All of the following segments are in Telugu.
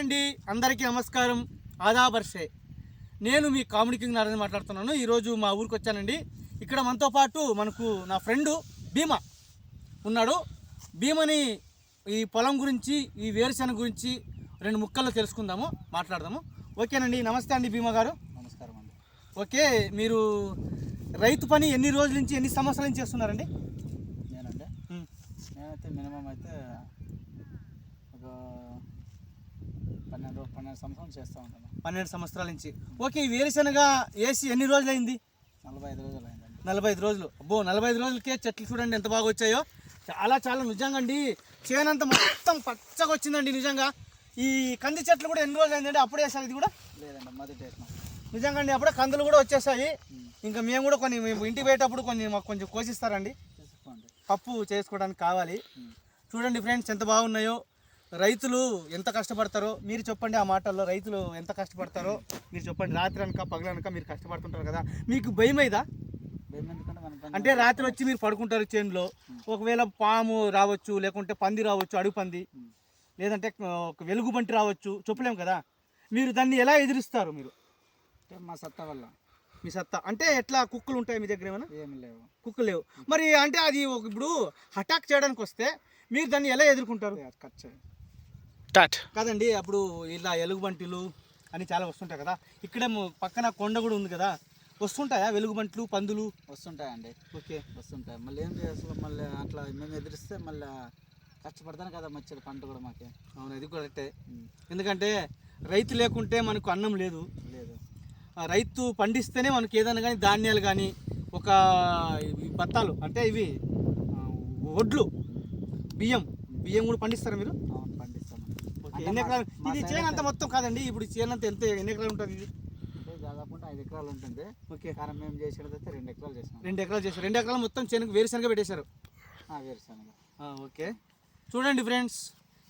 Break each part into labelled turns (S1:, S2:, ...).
S1: అండి. అందరికీ నమస్కారం. ఆదాబర్షే నేను మీ కామెడీ కింగ్ నారాయణ మాట్లాడుతున్నాను. ఈరోజు మా ఊరికి వచ్చానండి. ఇక్కడ మనతో పాటు మనకు నా ఫ్రెండు భీమా ఉన్నాడు. భీమని ఈ పొలం గురించి ఈ వేరుశెనగ గురించి రెండు ముక్కల్లో తెలుసుకుందాము మాట్లాడదాము. ఓకేనండి. నమస్తే అండి భీమా గారు.
S2: నమస్కారం అండి.
S1: ఓకే మీరు రైతు పని ఎన్ని రోజుల నుంచి ఎన్ని సంవత్సరాల నుంచి చేస్తున్నారండి?
S2: నేనండి. నేనైతే మినిమం అయితే ఒక పన్నెండు పన్నెండు సంవత్సరాలు చేస్తూ ఉంటాను.
S1: పన్నెండు సంవత్సరాల నుంచి. ఓకే ఈ వేరుశెనగ వేసి ఎన్ని రోజులైంది?
S2: నలభై ఐదు రోజులు అయిందండి
S1: నలభై ఐదు రోజులు. అబ్బో నలభై ఐదు రోజులకే చెట్లు చూడండి ఎంత బాగా వచ్చాయో. చాలా చాలా నిజంగా అండి చేనంత మొత్తం పచ్చగా వచ్చిందండి నిజంగా. ఈ కంది చెట్లు కూడా ఎన్ని రోజులు అయిందండి అప్పుడే వేసారు ఇది కూడా?
S2: లేదండి మొదటి వేసినాం
S1: నిజంగా అండి అప్పుడే కందులు కూడా వచ్చేసాయి. ఇంకా మేము కూడా కొన్ని మేము ఇంటికి పోయేటప్పుడు కొన్ని మాకు కొంచెం కోసిస్తారండి. పప్పు చేసుకోవడానికి కావాలి. చూడండి ఫ్రెండ్స్ ఎంత బాగున్నాయో. రైతులు ఎంత కష్టపడతారో మీరు చెప్పండి ఆ మాటల్లో రైతులు ఎంత కష్టపడతారో మీరు చెప్పండి. రాత్రి అనక పగలనక మీరు కష్టపడుతుంటారు కదా. మీకు భయం అయిదా అంటే రాత్రి వచ్చి మీరు పడుకుంటారు చేనులో. ఒకవేళ పాము రావచ్చు లేకుంటే పంది రావచ్చు అడుగు పంది. లేదంటే ఒక వెలుగు బంటి రావచ్చు చెప్పలేము కదా. మీరు దాన్ని ఎలా ఎదిరిస్తారు మీరు?
S2: మా సత్తా వల్ల.
S1: మీ సత్తా. అంటే ఎట్లా? కుక్కలు ఉంటాయి మీ దగ్గర ఏమైనా?
S2: ఏమి లేవు.
S1: కుక్కలు లేవు. మరి అంటే అది ఒక ఇప్పుడు అటాక్ చేయడానికి వస్తే మీరు దాన్ని ఎలా ఎదుర్కొంటారు?
S2: అది ఖర్చు
S1: కాదండి అప్పుడు ఇలా ఎలుగుబంటిలు అని చాలా వస్తుంటాయి కదా. ఇక్కడే పక్కన కొండ కూడా ఉంది కదా. వస్తుంటాయా వెలుగుబంట్లు పందులు?
S2: వస్తుంటాయండి.
S1: ఓకే.
S2: వస్తుంటాయి. మళ్ళీ ఏం చేయాలి మళ్ళీ అట్లా మేము ఎదిరిస్తే మళ్ళీ కష్టపడతాను కదా మచ్చది పంట కూడా మాకే.
S1: అవును అది కరెక్టే. ఎందుకంటే రైతు లేకుంటే మనకు అన్నం లేదు.
S2: లేదు.
S1: ఆ రైతు పండిస్తేనే మనకి ఏదైనా కానీ ధాన్యాలు కానీ ఒక బత్తాలు అంటే ఇవి ఆ, వడ్లు బియ్యం. బియ్యం కూడా పండిస్తారా మీరు
S2: అవును పండిస్తాము
S1: ఓకే
S2: అంటే
S1: ఎన్ని ఎకరాలు? ఇది చేను అంత మొత్తం కాదండి. ఇప్పుడు చేను అంత ఎంత? ఎన్ని ఎకరాలు ఉంటుంది ఇది?
S2: దాదాపు ఐదు ఎకరాలు ఉంటుంది.
S1: ఓకే.
S2: కానీ మేము చేసేదైతే రెండు ఎకరాలు చేసినాం.
S1: రెండు ఎకరాలు చేశారు. రెండు ఎకరాలు మొత్తం చేనుకు వేరుశనగ పెట్టేశారు.
S2: వేరుశనగ
S1: ఓకే. చూడండి ఫ్రెండ్స్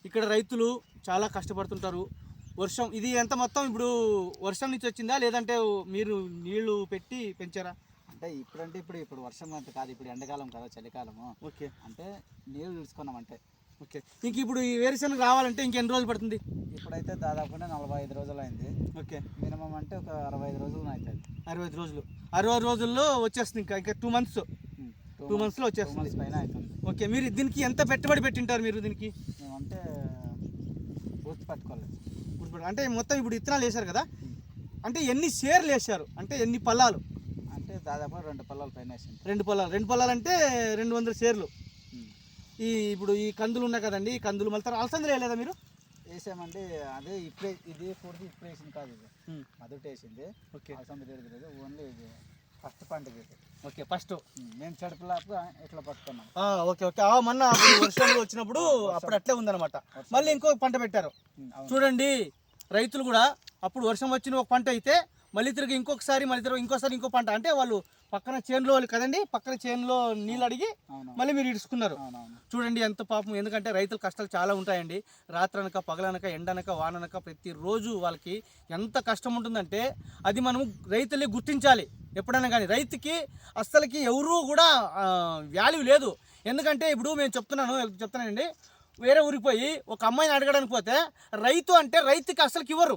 S1: ఇక్కడ రైతులు చాలా కష్టపడుతుంటారు. వర్షం ఇది ఎంత మొత్తం? ఇప్పుడు వర్షం నుంచి వచ్చిందా? లేదంటే మీరు నీళ్ళు పెట్టి పెంచారా?
S2: అంటే ఇప్పుడంటే ఇప్పుడు ఇప్పుడు వర్షం అంత కాదు. ఇప్పుడు ఎండాకాలం కదా చలికాలము.
S1: ఓకే.
S2: అంటే నీళ్ళు తీసుకున్నాం అంటే.
S1: ఓకే. ఇంక ఇప్పుడు ఈ వేరుశనగ రావాలంటే ఇంకెన్ని రోజులు పడుతుంది?
S2: ఇప్పుడైతే దాదాపు నలభై ఐదు రోజులు అయింది.
S1: ఓకే.
S2: మినిమం అంటే ఒక అరవై ఐదు రోజులు అవుతుంది
S1: అరవై ఐదు రోజులు. అరవై రోజుల్లో వచ్చేస్తుంది ఇంకా. ఇంకా టూ మంత్స్ టూ మంత్స్లో వచ్చేస్తుంది.
S2: పైన అవుతుంది.
S1: ఓకే. మీరు దీనికి ఎంత పెట్టుబడి పెట్టింటారు మీరు దీనికి?
S2: మేమంటే పూర్తి పట్టుకోలేదు.
S1: అంటే మొత్తం ఇప్పుడు ఇత్తనాలు వేశారు కదా? అంటే ఎన్ని షేర్లు వేశారు? అంటే ఎన్ని పల్లాలు?
S2: అంటే దాదాపు రెండు పళ్ళాల పైన వేసింది.
S1: రెండు పొలాలు రెండు పొలాలు అంటే రెండు వందల షేర్లు. ఈ ఇప్పుడు ఈ కందులు ఉన్నాయి కదండి ఈ కందులు మళ్ళీ తర్వాత అలసందలు వేయలేదా మీరు?
S2: వేసామంటే అదే ఇప్పుడే ఇది పూర్తి ఇప్పుడు వేసింది కాదు ఇది. మొదట వేసింది.
S1: ఓకే.
S2: అవసరం లేదు లేదు ఓన్లీ ఇది ఫస్ట్ ఇది.
S1: Okay first.
S2: మేము చెడుపులాపు ఇట్లా పట్టుకున్నాం.
S1: Okay okay. ఆ, మొన్న వర్షాలు వచ్చినప్పుడు అప్పుడు అట్లే ఉందన్నమాట. మళ్ళీ ఇంకో పంట పెట్టారు. చూడండి రైతులు కూడా అప్పుడు వర్షం వచ్చిన ఒక పంట అయితే మళ్ళీ తిరిగి ఇంకొకసారి మళ్ళీ తిరిగి ఇంకోసారి ఇంకో పంట. అంటే వాళ్ళు పక్కన చేనులో కదండి పక్కన చేనులో నీళ్ళు అడిగి మళ్ళీ మీరు ఇడుచుకున్నారు. చూడండి ఎంత పాపం. ఎందుకంటే రైతుల కష్టాలు చాలా ఉంటాయండి. రాత్రనక పగలనక ఎండనక వాననక ప్రతిరోజు వాళ్ళకి ఎంత కష్టం ఉంటుందంటే అది మనం రైతులే గుర్తించాలి. ఎప్పుడైనా కానీ రైతుకి అస్సలకి ఎవరూ కూడా వాల్యూ లేదు. ఎందుకంటే ఇప్పుడు మేము చెప్తున్నాను చెప్తున్నానండి. వేరే ఊరికి పోయి ఒక అమ్మాయిని అడగడానికి పోతే రైతు అంటే రైతుకి అస్సలకి ఇవ్వరు.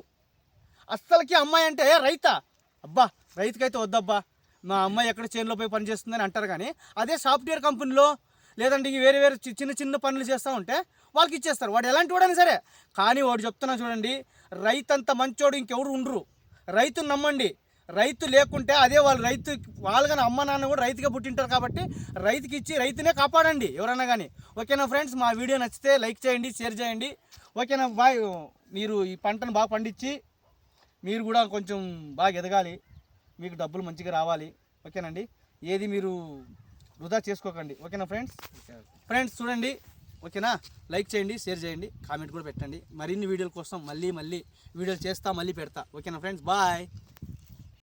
S1: అస్సలకి అమ్మాయి అంటే రైతా? అబ్బా రైతుకైతే వద్దబ్బా. మా అమ్మాయి ఎక్కడ చేనులో పోయి పని చేస్తుందని అంటారు కానీ అదే సాఫ్ట్వేర్ కంపెనీలో లేదంటే ఇంక వేరే వేరే చి- చిన్న చిన్న పనులు చేస్తూ ఉంటే వాళ్ళకి ఇచ్చేస్తారు. వాడు ఎలాంటి వాడైనా సరే. కానీ వాడు చెప్తున్నా చూడండి రైతు అంత మంచోడు ఇంకెవరు ఉండరు. రైతుని నమ్మండి. రైతు లేకుంటే అదే వాళ్ళు రైతు వాళ్ళగానే అమ్మ నాన్న కూడా రైతుగా పుట్టింటారు కాబట్టి రైతుకి ఇచ్చి రైతునే కాపాడండి ఎవరన్నా కానీ. ఓకేనా ఫ్రెండ్స్? మా వీడియో నచ్చితే లైక్ చేయండి షేర్ చేయండి. ఓకేనా? బాయ్. మీరు ఈ పంటను బాగా పండించి మీరు కూడా కొంచెం బాగా ఎదగాలి. మీకు డబ్బులు మంచిగా రావాలి. ఓకేనండి? ఏది మీరు వృధా చేసుకోకండి. ఓకేనా ఫ్రెండ్స్? ఫ్రెండ్స్ చూడండి. ఓకేనా? లైక్ చేయండి షేర్ చేయండి కామెంట్ కూడా పెట్టండి. మరిన్ని వీడియోల కోసం మళ్ళీ మళ్ళీ వీడియోలు చేస్తా మళ్ళీ పెడతా. ఓకేనా ఫ్రెండ్స్? బాయ్!